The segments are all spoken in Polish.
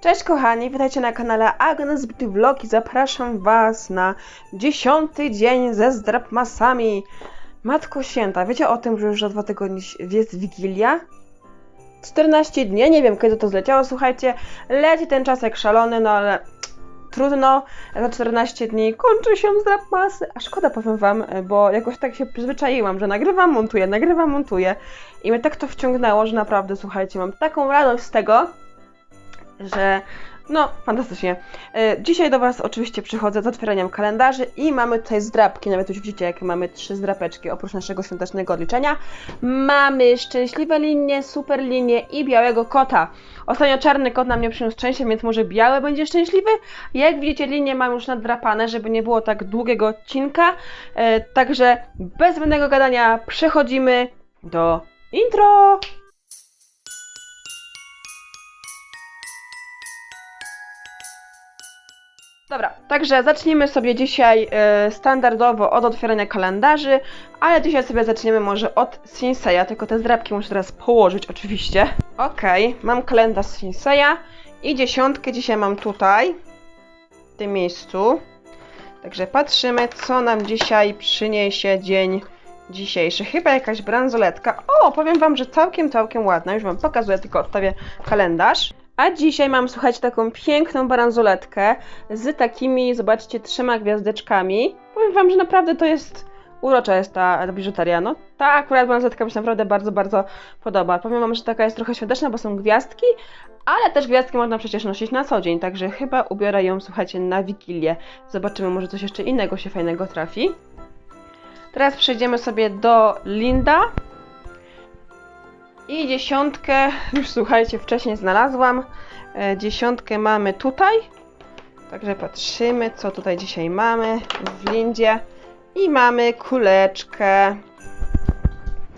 Cześć kochani, witajcie na kanale Agnes Beauty Vlog i zapraszam Was na dziesiąty dzień ze zdrapmasami. Matko Święta, wiecie o tym, że już za dwa tygodnie jest Wigilia? 14 dni, nie wiem kiedy to zleciało, słuchajcie, leci ten czas jak szalony, no ale trudno, za 14 dni kończy się zdrapmasy, a szkoda powiem Wam, bo jakoś tak się przyzwyczaiłam, że nagrywam, montuję, nagrywam, montuję i mnie tak to wciągnęło, że naprawdę, słuchajcie, mam taką radość z tego, że no, fantastycznie. E, Dzisiaj do Was oczywiście przychodzę z otwieraniem kalendarzy i mamy tutaj zdrapki, nawet już widzicie, jakie mamy trzy zdrapeczki, oprócz naszego świątecznego odliczenia. Mamy szczęśliwe linie, super linie i białego kota. Ostatnio czarny kot nam nie przyniósł szczęścia, więc może biały będzie szczęśliwy. Jak widzicie, linie mam już nadrapane, żeby nie było tak długiego odcinka. E, Także bez zbędnego gadania przechodzimy do intro! Dobra, także zacznijmy sobie dzisiaj e, standardowo od otwierania kalendarzy, ale dzisiaj sobie zaczniemy może od Sinseya, tylko te zdrabki muszę teraz położyć oczywiście. Okej, mam kalendarz Sinseya i dziesiątkę dzisiaj mam tutaj, w tym miejscu. Także patrzymy, co nam dzisiaj przyniesie dzień dzisiejszy. Chyba jakaś bransoletka. O, powiem Wam, że całkiem, całkiem ładna. Już Wam pokazuję, tylko odstawię kalendarz. A dzisiaj mam, słuchajcie, taką piękną bransoletkę z takimi, zobaczcie, trzema gwiazdeczkami. Powiem Wam, że naprawdę to jest urocza jest ta, ta biżuteria. No, ta akurat bransoletka mi się naprawdę bardzo, bardzo podoba. Powiem Wam, że taka jest trochę świąteczna, bo są gwiazdki, ale też gwiazdki można przecież nosić na co dzień, także chyba ubiorę ją, słuchajcie, na Wigilię. Zobaczymy, może coś jeszcze innego się fajnego trafi. Teraz przejdziemy sobie do Linda. I dziesiątkę, już słuchajcie, wcześniej znalazłam. E, dziesiątkę mamy tutaj. Także patrzymy, co tutaj dzisiaj mamy w Lindzie. I mamy kuleczkę.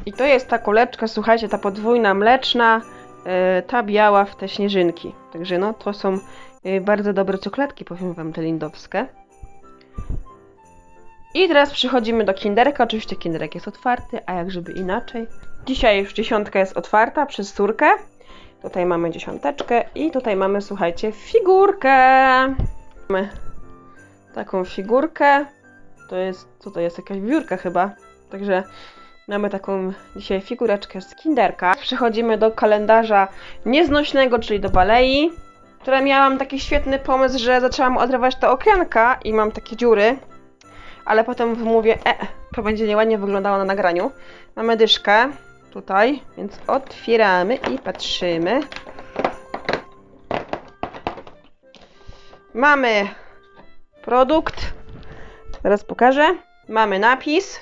I to jest ta kuleczka, słuchajcie, ta podwójna mleczna, e, ta biała w te śnieżynki. Także no, to są e, bardzo dobre cukletki, powiem wam, te lindowskie. I teraz przechodzimy do kinderka. Oczywiście kinderek jest otwarty, a jak żeby inaczej. Dzisiaj już dziesiątka jest otwarta przez córkę. Tutaj mamy dziesiąteczkę i tutaj mamy, słuchajcie, figurkę. Mamy taką figurkę. To jest, co to jest? Jakaś wiórka chyba. Także mamy taką dzisiaj figureczkę z kinderka. Przechodzimy do kalendarza nieznośnego, czyli do balei. Która miałam taki świetny pomysł, że zaczęłam odrywać te okienka i mam takie dziury. Ale potem mówię, e, to będzie nieładnie wyglądało na nagraniu. Mamy dyszkę tutaj, więc otwieramy i patrzymy. Mamy produkt. Teraz pokażę. Mamy napis.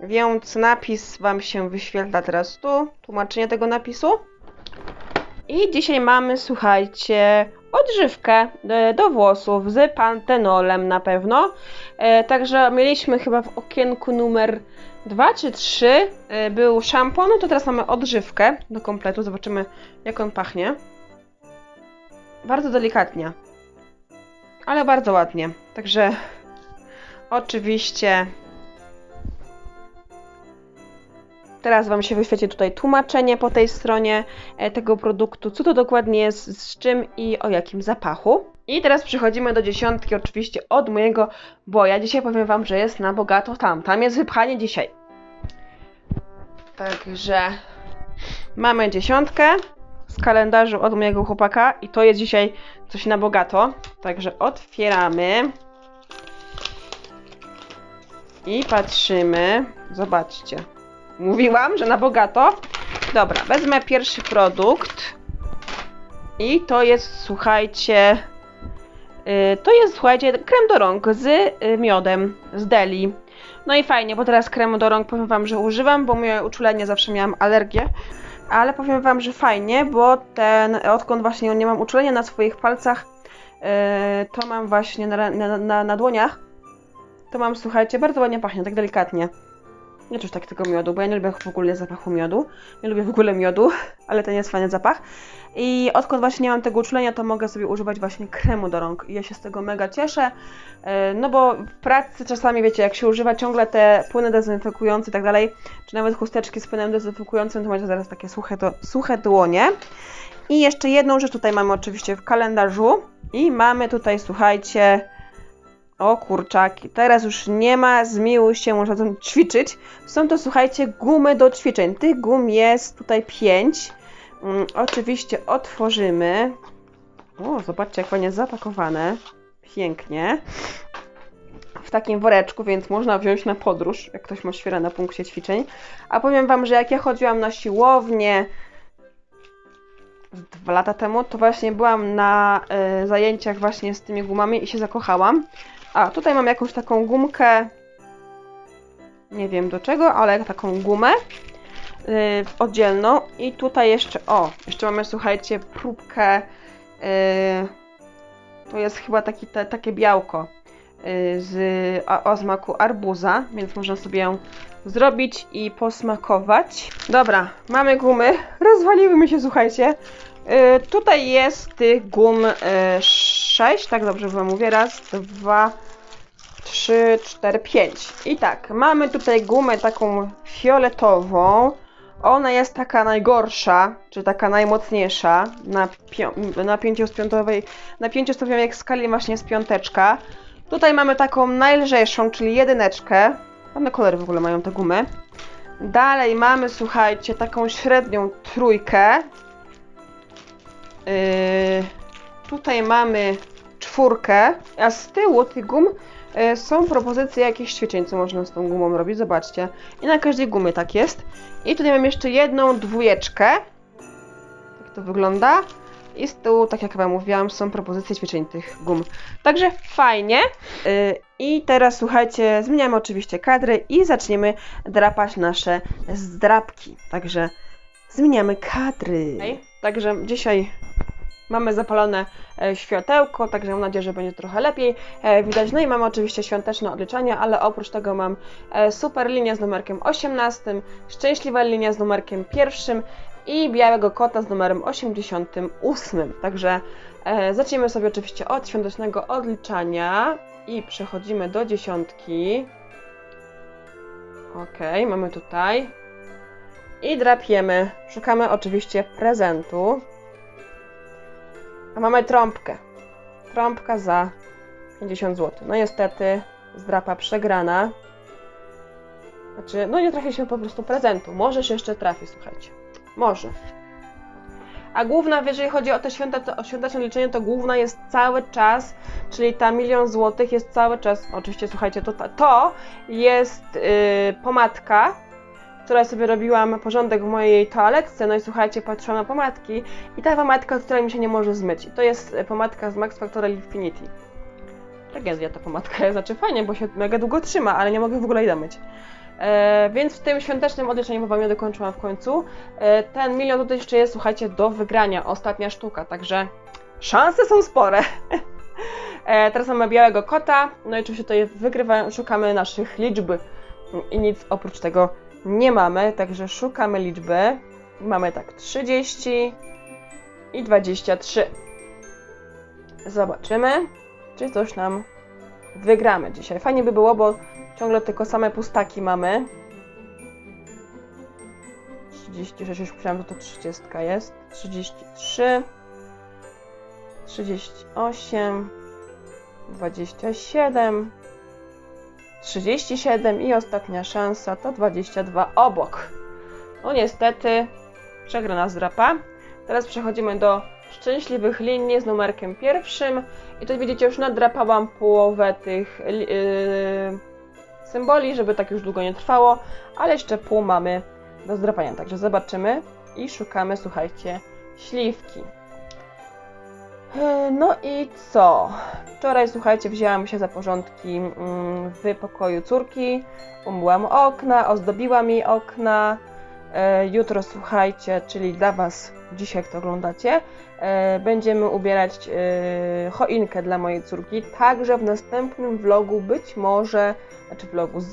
Więc napis Wam się wyświetla teraz tu. Tłumaczenie tego napisu. I dzisiaj mamy, słuchajcie, odżywkę e, do włosów z pantenolem na pewno. E, także mieliśmy chyba w okienku numer 2 czy 3 e, był szampon, no to teraz mamy odżywkę do kompletu. Zobaczymy jak on pachnie. Bardzo delikatnie, ale bardzo ładnie. Także oczywiście Teraz Wam się wyświeci tutaj tłumaczenie po tej stronie e, tego produktu, co to dokładnie jest, z czym i o jakim zapachu. I teraz przechodzimy do dziesiątki, oczywiście od mojego boja. Dzisiaj powiem Wam, że jest na bogato tam. Tam jest wypchanie dzisiaj. Także mamy dziesiątkę z kalendarzu od mojego chłopaka i to jest dzisiaj coś na bogato. Także otwieramy. I patrzymy. Zobaczcie. Mówiłam, że na bogato. Dobra, wezmę pierwszy produkt. I to jest, słuchajcie, yy, to jest, słuchajcie, krem do rąk z yy, miodem, z Deli. No i fajnie, bo teraz kremu do rąk powiem Wam, że używam, bo moje uczulenie zawsze miałam alergię. Ale powiem Wam, że fajnie, bo ten, odkąd właśnie nie mam uczulenia na swoich palcach, yy, to mam właśnie na, na, na, na dłoniach, to mam, słuchajcie, bardzo ładnie pachnie, tak delikatnie. Nie czuć tak tego miodu, bo ja nie lubię w ogóle zapachu miodu. Nie lubię w ogóle miodu, ale ten jest fajny zapach. I odkąd właśnie nie mam tego uczulenia, to mogę sobie używać właśnie kremu do rąk. I ja się z tego mega cieszę. E, no bo w pracy czasami, wiecie, jak się używa ciągle te płyny dezynfekujące i tak dalej, czy nawet chusteczki z płynem dezynfekującym, to macie zaraz takie suche, to, suche dłonie. I jeszcze jedną rzecz tutaj mamy oczywiście w kalendarzu. I mamy tutaj, słuchajcie, o kurczaki. Teraz już nie ma, zmiłuj się, można tam ćwiczyć. Są to, słuchajcie, gumy do ćwiczeń. Tych gum jest tutaj 5. Mm, oczywiście otworzymy. O, zobaczcie, jak fajnie zapakowane. Pięknie. W takim woreczku, więc można wziąć na podróż, jak ktoś ma świera na punkcie ćwiczeń. A powiem Wam, że jak ja chodziłam na siłownię dwa lata temu, to właśnie byłam na y, zajęciach właśnie z tymi gumami i się zakochałam. A, tutaj mam jakąś taką gumkę, nie wiem do czego, ale taką gumę yy, oddzielną. I tutaj jeszcze, o, jeszcze mamy, słuchajcie, próbkę, yy, to jest chyba taki, te, takie białko yy, z, o, smaku arbuza, więc można sobie ją zrobić i posmakować. Dobra, mamy gumy, rozwaliły mi się, słuchajcie. Yy, tutaj jest tych gum yy, 6, tak dobrze wam mówię, raz, dwa, 3, 4, 5. I tak, mamy tutaj gumę taką fioletową. Ona jest taka najgorsza, czy taka najmocniejsza na, na pięciostopniowej, na pięciostopniowej skali właśnie jest piąteczka. Tutaj mamy taką najlżejszą, czyli jedyneczkę. Ładne kolory w ogóle mają te gumy. Dalej mamy, słuchajcie, taką średnią trójkę. Yy, tutaj mamy czwórkę, a z tyłu tych gum e, są propozycje jakichś ćwiczeń, co można z tą gumą robić, zobaczcie. I na każdej gumie tak jest. I tutaj mam jeszcze jedną dwójeczkę. Tak to wygląda. I z tyłu, tak jak Wam mówiłam, są propozycje ćwiczeń tych gum. Także fajnie. Yy, I teraz słuchajcie, zmieniamy oczywiście kadry i zaczniemy drapać nasze zdrapki. Także zmieniamy kadry. Także dzisiaj Mamy zapalone e, światełko, także mam nadzieję, że będzie trochę lepiej e, widać. No i mamy oczywiście świąteczne odliczanie, ale oprócz tego mam e, super linię z numerkiem 18, szczęśliwa linia z numerkiem 1 i białego kota z numerem 88. Także zaczniemy sobie oczywiście od świątecznego odliczania i przechodzimy do dziesiątki. Ok, mamy tutaj. I drapiemy. Szukamy oczywiście prezentu. A mamy trąbkę. Trąbka za 50 zł. No niestety, zdrapa przegrana. Znaczy, no nie trafi się po prostu prezentu. Może się jeszcze trafi, słuchajcie. Może. A główna, jeżeli chodzi o te święta, o świąteczne liczenie, to główna jest cały czas, czyli ta milion złotych jest cały czas, oczywiście słuchajcie, to, to jest yy, pomadka, która sobie robiłam porządek w mojej toaletce, no i słuchajcie, patrzyłam na pomadki i ta pomadka, z której mi się nie może zmyć. To jest e, pomadka z Max Factor Infinity. Tragedia ta pomadka, znaczy fajnie, bo się mega długo trzyma, ale nie mogę w ogóle jej domyć. E, więc w tym świątecznym odliczeniu, wam je dokończyłam w końcu, e, ten milion tutaj jeszcze jest, słuchajcie, do wygrania, ostatnia sztuka, także szanse są spore. e, teraz mamy białego kota, no i oczywiście tutaj wygrywają, szukamy naszych liczb i nic oprócz tego nie mamy, także szukamy liczby. Mamy tak 30 i 23. Zobaczymy, czy coś nam wygramy dzisiaj. Fajnie by było, bo ciągle tylko same pustaki mamy. 36, już myślałam, że to 30 jest. 33, 38, 27, 37 i ostatnia szansa to 22 obok. No niestety, przegrana zdrapa. Teraz przechodzimy do szczęśliwych linii z numerkiem pierwszym. I tu widzicie, już nadrapałam połowę tych yy, symboli, żeby tak już długo nie trwało, ale jeszcze pół mamy do zdrapania. Także zobaczymy i szukamy, słuchajcie, śliwki. E, no i co? Wczoraj, słuchajcie, wzięłam się za porządki mm, w pokoju córki, umyłam okna, ozdobiłam jej okna. E, jutro, słuchajcie, czyli dla Was, dzisiaj jak to oglądacie, e, będziemy ubierać choinkę dla mojej córki. Także w następnym vlogu być może, znaczy vlogu z,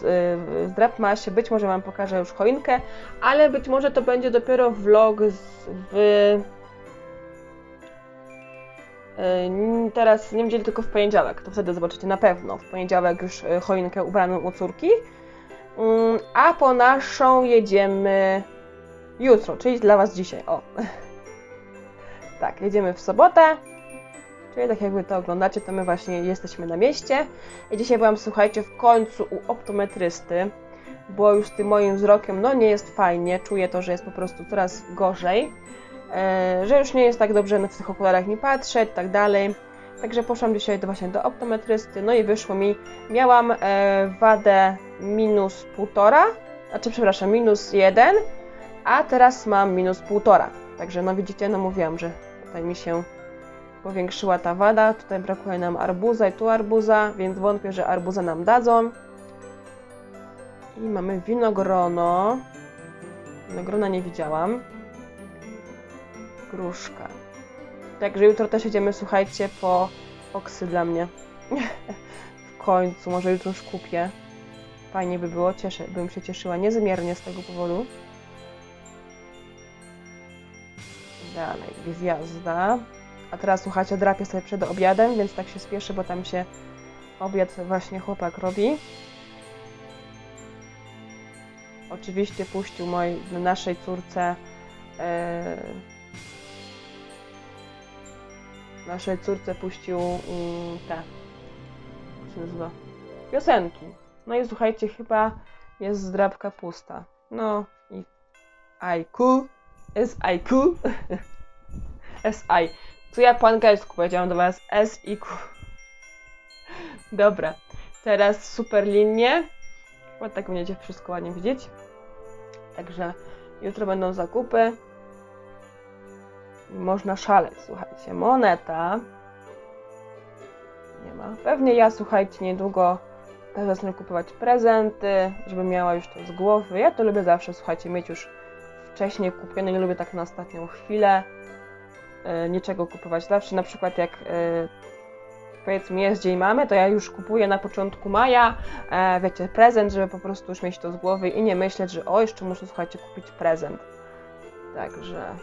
z Drapmasie, być może Wam pokażę już choinkę, ale być może to będzie dopiero vlog z, w teraz nie będzie tylko w poniedziałek, to wtedy zobaczycie na pewno w poniedziałek już yy, choinkę ubraną u córki. Yy, a po naszą jedziemy jutro, czyli dla Was dzisiaj. O. tak, jedziemy w sobotę. Czyli tak jakby to oglądacie, to my właśnie jesteśmy na mieście. I dzisiaj byłam, słuchajcie, w końcu u optometrysty, bo już tym moim wzrokiem, no nie jest fajnie. Czuję to, że jest po prostu coraz gorzej. E, że już nie jest tak dobrze w tych okularach mi patrzeć, tak dalej. Także poszłam dzisiaj właśnie do optometrysty, no i wyszło mi, miałam e, wadę minus półtora, znaczy przepraszam, minus jeden, a teraz mam minus półtora. Także no widzicie, no mówiłam, że tutaj mi się powiększyła ta wada, tutaj brakuje nam arbuza i tu arbuza, więc wątpię, że arbuza nam dadzą. I mamy winogrono. Winogrona nie widziałam. Gruszka. Także jutro też jedziemy, słuchajcie, po oksy dla mnie. w końcu, może jutro już kupię. Fajnie by było, cieszę, bym się cieszyła niezmiernie z tego powodu. Dalej, gwiazda. A teraz słuchajcie, drapię sobie przed obiadem, więc tak się spieszę, bo tam się obiad właśnie chłopak robi. Oczywiście puścił mojej, naszej córce e, naszej córce puścił mm, te jak się nazywa? piosenki. No i słuchajcie, chyba jest zdrabka pusta. No i IQ jest IQ SI. Co ja po angielsku powiedziałam do was? S i Q. Dobra. Teraz super linie. Chyba tak będziecie wszystko ładnie widzieć. Także jutro będą zakupy. Można szaleć, słuchajcie. Moneta. Nie ma. Pewnie ja, słuchajcie, niedługo też zacznę kupować prezenty, żeby miała już to z głowy. Ja to lubię zawsze, słuchajcie, mieć już wcześniej kupione. Nie lubię tak na ostatnią chwilę e, niczego kupować. Zawsze na przykład jak e, powiedzmy jest dzień mamy, to ja już kupuję na początku maja, e, wiecie, prezent, żeby po prostu już mieć to z głowy i nie myśleć, że o, jeszcze muszę, słuchajcie, kupić prezent. Także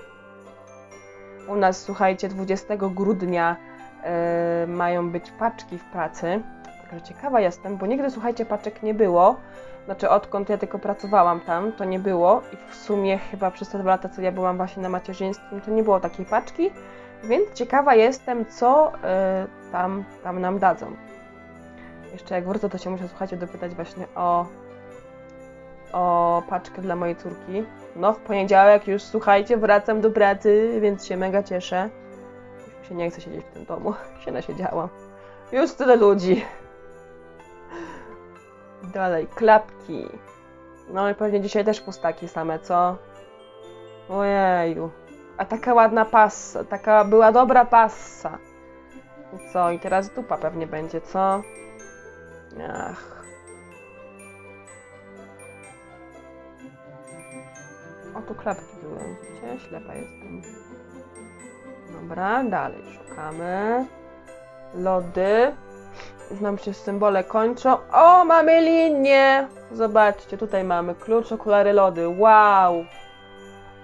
u nas, słuchajcie, 20 grudnia e, mają być paczki w pracy. Także ciekawa jestem, bo nigdy, słuchajcie, paczek nie było. Znaczy, odkąd ja tylko pracowałam tam, to nie było. I w sumie chyba przez te dwa lata, co ja byłam właśnie na macierzyństwie, to nie było takiej paczki. Więc ciekawa jestem, co y, tam, tam nam dadzą. Jeszcze jak wrócę, to się muszę, słuchajcie, dopytać właśnie o, o paczkę dla mojej córki. No, w poniedziałek już, słuchajcie, wracam do pracy, więc się mega cieszę. Już mi się nie chce siedzieć w tym domu. Się nasiedziałam. Już tyle ludzi. Dalej, klapki. No i pewnie dzisiaj też pustaki same, co? Ojeju. A taka ładna passa, taka była dobra passa. I co? I teraz dupa pewnie będzie, co? Ach. O, tu klapki były, widzicie? Ślepa jestem. Dobra, dalej szukamy. Lody. Już nam się symbole kończą. O, mamy linię! Zobaczcie, tutaj mamy klucz, okulary, lody. Wow!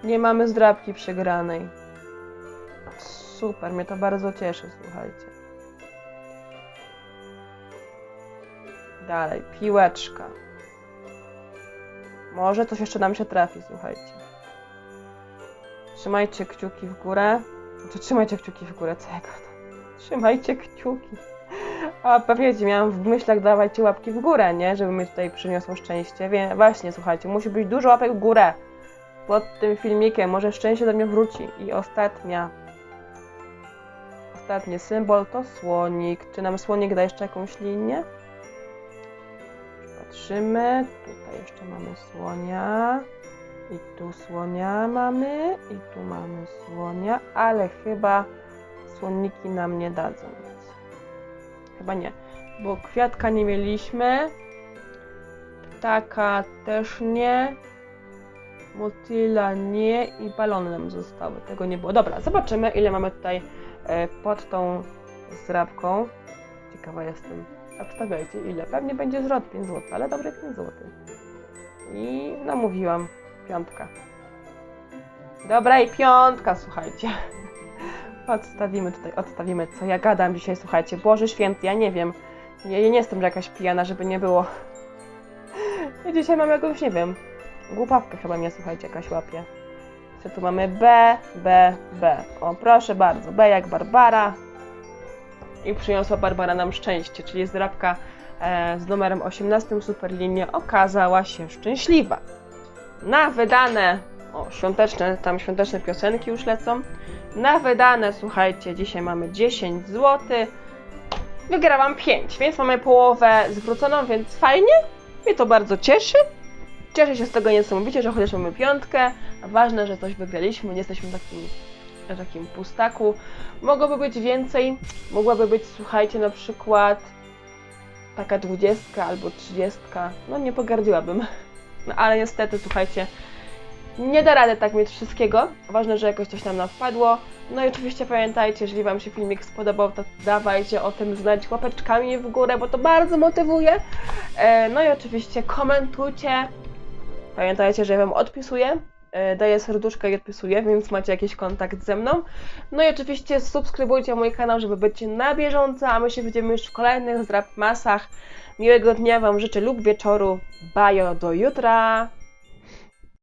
Nie mamy zdrabki przegranej. Super, mnie to bardzo cieszy, słuchajcie. Dalej, piłeczka. Może coś jeszcze nam się trafi, słuchajcie. Trzymajcie kciuki w górę. Znaczy, trzymajcie kciuki w górę, co ja? Trzymajcie kciuki. A pewnie miałam w myślach dawajcie łapki w górę, nie? Żeby mi tutaj przyniosło szczęście. Wie, właśnie, słuchajcie, musi być dużo łapek w górę pod tym filmikiem. Może szczęście do mnie wróci. I ostatnia. Ostatni symbol to słonik. Czy nam słonik da jeszcze jakąś linię? Patrzymy. Tutaj jeszcze mamy słonia. I tu słonia mamy. I tu mamy słonia. Ale chyba słonniki nam nie dadzą. Więc chyba nie. Bo kwiatka nie mieliśmy. Ptaka też nie. Motyla nie i balony nam zostały. Tego nie było. Dobra, zobaczymy ile mamy tutaj e, pod tą zdrabką. Ciekawa jestem. Obstawiajcie ile. Pewnie będzie zwrot 5 zł, ale dobre 5 zł. I no mówiłam, piątka. Dobra i piątka, słuchajcie. Odstawimy tutaj, odstawimy co ja gadam dzisiaj, słuchajcie. Boże święty, ja nie wiem. Ja nie jestem jakaś pijana, żeby nie było. Ja dzisiaj mam jakąś, nie wiem, Głupawkę chyba mnie, słuchajcie, jakaś łapie. Co tu mamy? B, B, B. O, proszę bardzo. B jak Barbara. I przyniosła Barbara nam szczęście, czyli zdrabka e, z numerem 18 Superlinie okazała się szczęśliwa. Na wydane, o świąteczne, tam świąteczne piosenki już lecą. Na wydane, słuchajcie, dzisiaj mamy 10 zł. Wygrałam 5, więc mamy połowę zwróconą, więc fajnie. Mnie to bardzo cieszy. Cieszę się z tego niesamowicie, że chociaż mamy piątkę. Ważne, że coś wygraliśmy, nie jesteśmy w takim, pustaku. Mogłoby być więcej. Mogłaby być, słuchajcie, na przykład taka dwudziestka albo trzydziestka. No nie pogardziłabym. No ale niestety, słuchajcie, nie da rady tak mieć wszystkiego. Ważne, że jakoś coś nam wpadło. No i oczywiście pamiętajcie, jeżeli Wam się filmik spodobał, to dawajcie o tym znać łapeczkami w górę, bo to bardzo motywuje. E, No i oczywiście komentujcie. Pamiętajcie, że ja Wam odpisuję. E, Daję serduszkę i odpisuję, więc macie jakiś kontakt ze mną. No i oczywiście subskrybujcie mój kanał, żeby być na bieżąco, a my się widzimy już w kolejnych zdrap masach. Miłego dnia Wam życzę lub wieczoru. Bajo do jutra!